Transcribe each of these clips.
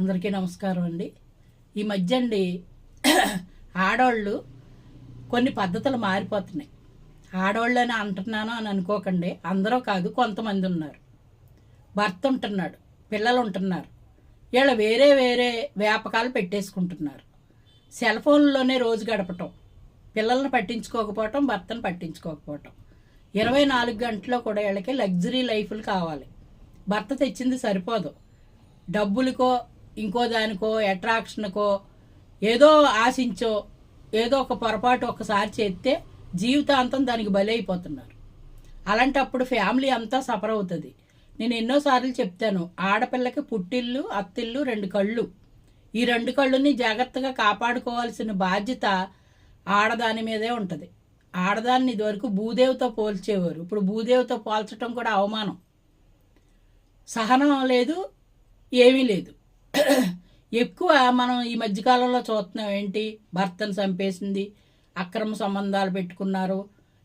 అందరికీ నమస్కారం అండి. ఈ మధ్య అండి ఆడవాళ్ళు కొన్ని పద్ధతులు మారిపోతున్నాయి. ఆడవాళ్ళు అని అంటున్నాను అని అనుకోకండి. అందరూ కాదు కొంతమంది ఉన్నారు. భర్త ఉంటున్నాడు పిల్లలు ఉంటున్నారు. వీళ్ళ వేరే వేరే వ్యాపకాలు పెట్టేసుకుంటున్నారు. సెల్ ఫోన్లోనే రోజు గడపటం పిల్లల్ని పట్టించుకోకపోవటం భర్తను పట్టించుకోకపోవటం. ఇరవై నాలుగు గంటల్లో కూడా వీళ్ళకి లగ్జరీ లైఫ్లు కావాలి. భర్త తెచ్చింది సరిపోదు. డబ్బులకో ఇంకో దానికో అట్రాక్షన్కో ఏదో ఆశించో ఏదో ఒక పొరపాటు ఒకసారి చేస్తే జీవితాంతం దానికి బలైపోతున్నారు. అలాంటప్పుడు ఫ్యామిలీ అంతా సఫర్ అవుతుంది. నేను ఎన్నోసార్లు చెప్తాను ఆడపిల్లకి పుట్టిల్లు అత్తిల్లు రెండు కళ్ళు. ఈ రెండు కళ్ళుని జాగ్రత్తగా కాపాడుకోవాల్సిన బాధ్యత ఆడదాని మీదే ఉంటుంది. ఆడదాన్ని ఇదివరకు భూదేవితో పోల్చేవారు. ఇప్పుడు భూదేవితో పోల్చడం కూడా అవమానం. సహనం లేదు ఏమీ లేదు. ఎక్కువ మనం ఈ మధ్యకాలంలో చూస్తున్నాం ఏంటి? భర్తను చంపేసింది అక్రమ సంబంధాలు పెట్టుకున్నారు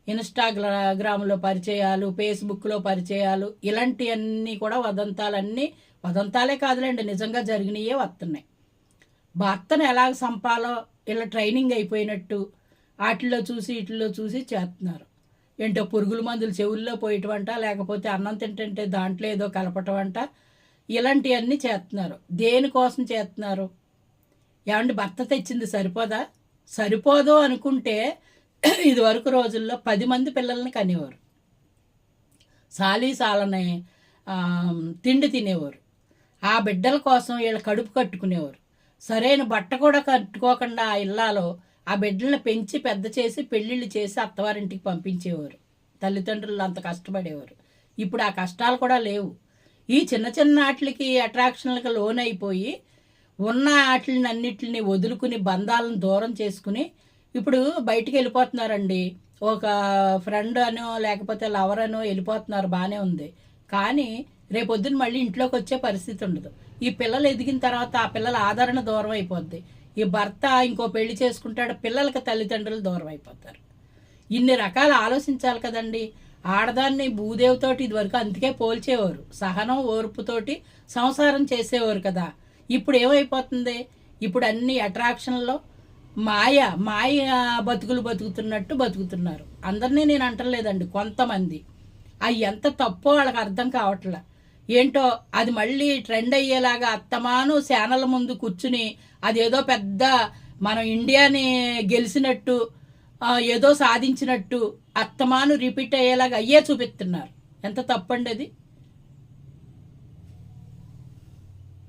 ఇన్స్టాగ్రామ్లో పరిచయాలు ఫేస్బుక్లో పరిచయాలు ఇలాంటివన్నీ కూడా వదంతాలన్నీ వదంతాలే కాదులేండి నిజంగా జరిగినాయే వస్తున్నాయి. భర్తను ఎలాగ చంపాలో ఇలా ట్రైనింగ్ అయిపోయినట్టు వాటిల్లో చూసి వీటిల్లో చూసి చేస్తున్నారు. ఏంటో పురుగుల మందులు చెవుల్లో పోయటం అంట లేకపోతే అన్నం తింటుంటే దాంట్లో ఏదో కలపటం అంట ఇలాంటివన్నీ చేస్తున్నారు. దేనికోసం చేస్తున్నారు? ఏమంటే భర్త తెచ్చింది సరిపోదా? సరిపోదు అనుకుంటే ఇదివరకు రోజుల్లో పది మంది పిల్లల్ని కనేవారు. సాలీ సాలనే తిండి తినేవారు. ఆ బిడ్డల కోసం వీళ్ళ కడుపు కట్టుకునేవారు. సరైన బట్ట కూడా కట్టుకోకుండా ఆ ఇల్లాలో ఆ బిడ్డలను పెంచి పెద్ద చేసి పెళ్ళిళ్ళు చేసి అత్తవారింటికి పంపించేవారు. తల్లిదండ్రులు అంత కష్టపడేవారు. ఇప్పుడు ఆ కష్టాలు కూడా లేవు. ఈ చిన్న చిన్న వాటికి అట్రాక్షన్లకు లోనైపోయి ఉన్న వాటిని అన్నిటిని వదులుకుని బంధాలను దూరం చేసుకుని ఇప్పుడు బయటికి వెళ్ళిపోతున్నారండి. ఒక ఫ్రెండ్ అనో లేకపోతే లవర్ అనో వెళ్ళిపోతున్నారు బాగానే ఉంది. కానీ రేపొద్దున మళ్ళీ ఇంట్లోకి వచ్చే పరిస్థితి ఉండదు. ఈ పిల్లలు ఎదిగిన తర్వాత ఆ పిల్లల ఆదరణ దూరం అయిపోద్ది. ఈ భర్త ఇంకో పెళ్ళి చేసుకుంటాడు పిల్లలకి తల్లిదండ్రులు దూరం అయిపోతారు. ఇన్ని రకాలు ఆలోచించాలి కదండి. ఆడదాన్ని భూదేవితోటి ఇదివరకు అందుకే పోల్చేవారు. సహనం ఓర్పుతోటి సంసారం చేసేవారు కదా. ఇప్పుడు ఏమైపోతుంది? ఇప్పుడు అన్ని అట్రాక్షన్లో మాయ మాయ బతుకులు బతుకుతున్నట్టు బతుకుతున్నారు. అందరినీ నేను అంటలేదండి కొంతమంది. అవి ఎంత తప్పో వాళ్ళకి అర్థం కావట్లే. ఏంటో అది మళ్ళీ ట్రెండ్ అయ్యేలాగా అత్తమాను శానల ముందు కూర్చుని అదేదో పెద్ద మనం ఇండియాని గెలిచినట్టు ఏదో సాధించినట్టు అత్తమాను రిపీట్ అయ్యేలాగా అయ్యే చూపిస్తున్నారు. ఎంత తప్పండి అది